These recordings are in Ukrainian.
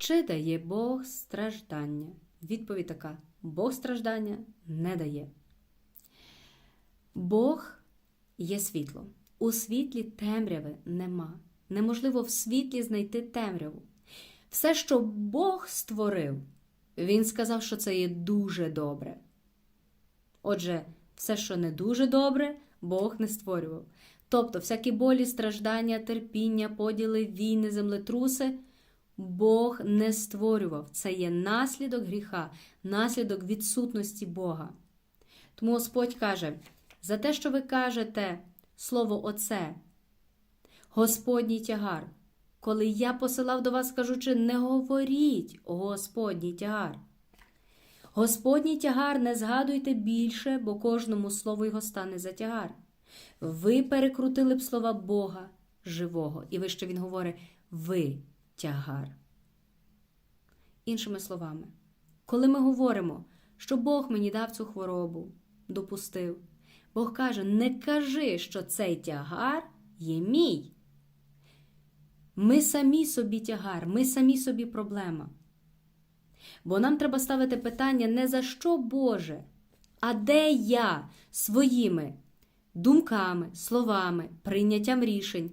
Чи дає Бог страждання? Відповідь така: Бог страждання не дає. Бог є світло. У світлі темряви нема. Неможливо в світлі знайти темряву. Все, що Бог створив, Він сказав, що це є дуже добре. Отже, все, що не дуже добре, Бог не створював. Тобто, всякі болі, страждання, терпіння, поділи, війни, землетруси Бог не створював. Це є наслідок гріха, наслідок відсутності Бога. Тому Господь каже: за те, що ви кажете слово Оце, Господній тягар, коли я посилав до вас, кажучи, не говоріть Господній тягар. Господній тягар не згадуйте більше, бо кожному слову його стане за тягар. Ви перекрутили б слова Бога живого, і вище він говорить ви тягар. Іншими словами, коли ми говоримо, що Бог мені дав цю хворобу, допустив, Бог каже: не кажи, що цей тягар є мій. Ми самі собі тягар, ми самі собі проблема. Бо нам треба ставити питання не за що Боже, а де я своїми думками, словами, прийняттям рішень,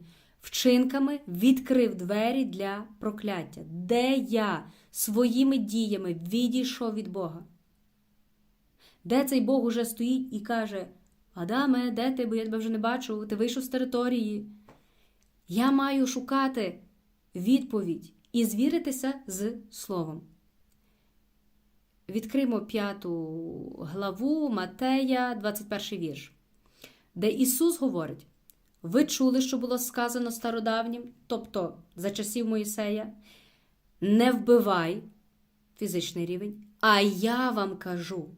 вчинками відкрив двері для прокляття, де я своїми діями відійшов від Бога. Де цей Бог уже стоїть і каже: Адаме, де ти, бо я тебе вже не бачу, ти вийшов з території. Я маю шукати відповідь і звіритися з Словом. Відкримо п'яту главу Матея, 21 вірш, де Ісус говорить: Ви чули, що було сказано стародавнім, тобто за часів Моїсея, не вбивай фізичний рівень, а я вам кажу.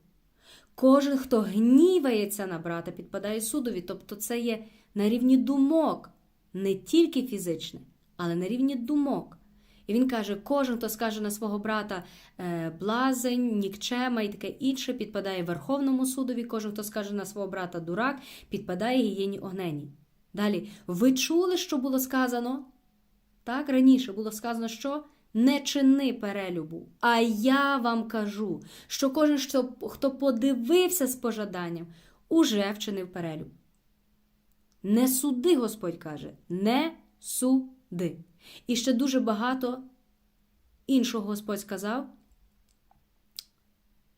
Кожен, хто гнівається на брата, підпадає судові, тобто це є на рівні думок, не тільки фізичне, але на рівні думок. І він каже: кожен, хто скаже на свого брата е, блазень, нікчема і таке інше, підпадає Верховному судові, кожен, хто скаже на свого брата дурак, підпадає гієні огненій. Далі, ви чули, що було сказано? Так, раніше було сказано, що не чини перелюбу. А я вам кажу, що кожен, хто подивився з пожаданням, уже вчинив перелюб. Не суди, Господь каже, не суди. І ще дуже багато іншого Господь сказав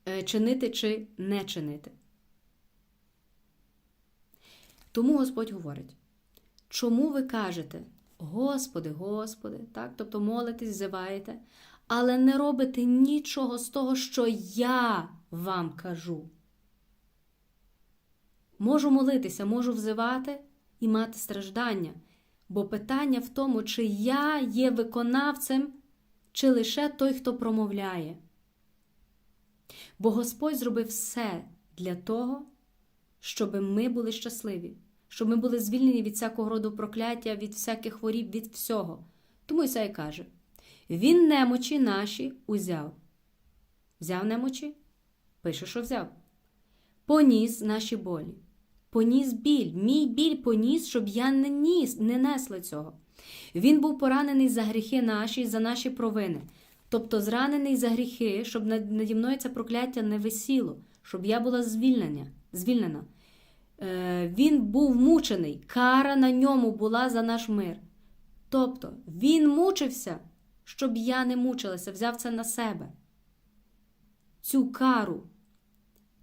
е, чинити чи не чинити. Тому Господь говорить, чому ви кажете, Господи, Господи, так? тобто молитесь, взиваєте, але не робите нічого з того, що я вам кажу. Можу молитися, можу взивати і мати страждання. Бо питання в тому, чи я є виконавцем, чи лише той, хто промовляє. Бо Господь зробив все для того, щоб ми були щасливі, щоб ми були звільнені від всякого роду прокляття, від всяких хворіб, від всього. Тому Ісай каже: Він немочі наші узяв. Взяв немочі? Пише, що взяв. Поніс наші болі. Поніс біль, мій біль поніс, щоб я не ніс, не несла цього. Він був поранений за гріхи наші, за наші провини, тобто зранений за гріхи, щоб наді мною це прокляття не висіло, щоб я була звільнена. звільнена. Е, Він був мучений, кара на ньому була за наш мир. Тобто він мучився, щоб я не мучилася, взяв це на себе, цю кару.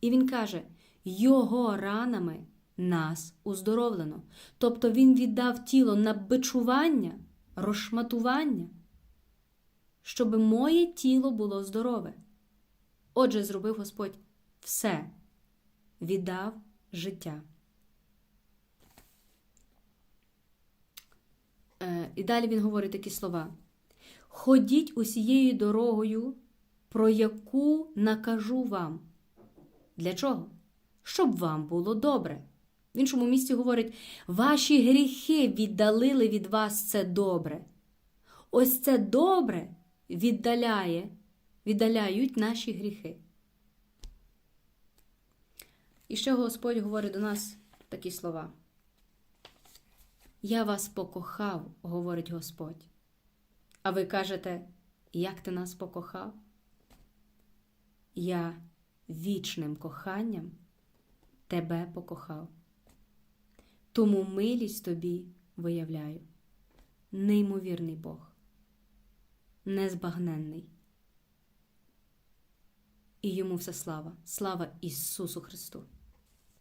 І він каже: Його ранами нас уздоровлено. Тобто Він віддав тіло на бичування, розшматування, щоб моє тіло було здорове. Отже, зробив Господь все, віддав життя. І далі він говорить такі слова: Ходіть усією дорогою, про яку накажу вам. Для чого? Щоб вам було добре. В іншому місці говорить: ваші гріхи віддалили від вас це добре. Ось це добре віддаляє, віддаляють наші гріхи. І ще Господь говорить до нас такі слова. Я вас покохав, говорить Господь. А ви кажете, як ти нас покохав. Я вічним коханням тебе покохав. Тому милість тобі виявляю. Неймовірний Бог, незбагненний. І йому вся слава, слава Ісусу Христу.